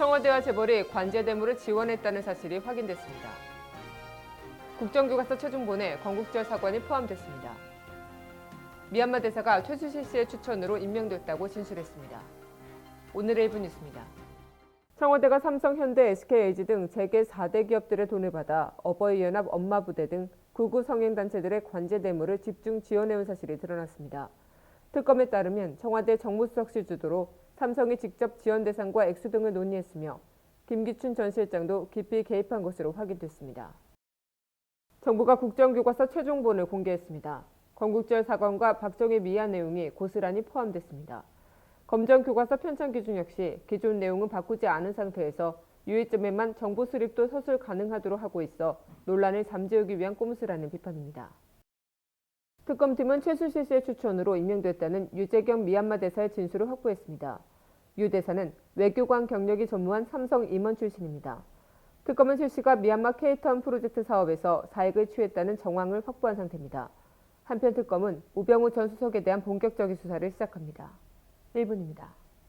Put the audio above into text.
청와대와 재벌이 관제 대물을 지원했다는 사실이 확인됐습니다. 국정교과서 최종본에 건국절 사관이 포함됐습니다. 미얀마 대사가 최수실 씨의 추천으로 임명됐다고 진술했습니다. 오늘의 일부 뉴스입니다. 청와대가 삼성, 현대, SK에이지 등 재계 4대 기업들의 돈을 받아 어버이연합 엄마부대 등 구구 성행단체들의 관제 대물을 집중 지원해온 사실이 드러났습니다. 특검에 따르면 청와대 정무수석실 주도로 삼성이 직접 지원 대상과 액수 등을 논의했으며 김기춘 전 실장도 깊이 개입한 것으로 확인됐습니다. 정부가 국정교과서 최종본을 공개했습니다. 건국절 사관과 박정희 미안 내용이 고스란히 포함됐습니다. 검정 교과서 편찬 기준 역시 기존 내용은 바꾸지 않은 상태에서 유의점에만 정보 수립도 서술 가능하도록 하고 있어 논란을 잠재우기 위한 꼼수라는 비판입니다. 특검팀은 최수실 씨의 추천으로 임명됐다는 유재경 미얀마 대사의 진술을 확보했습니다. 유 대사는 외교관 경력이 전무한 삼성 임원 출신입니다. 특검은 실 씨가 미얀마 케이턴 프로젝트 사업에서 사익을 취했다는 정황을 확보한 상태입니다. 한편 특검은 우병우 전 수석에 대한 본격적인 수사를 시작합니다. 1분입니다.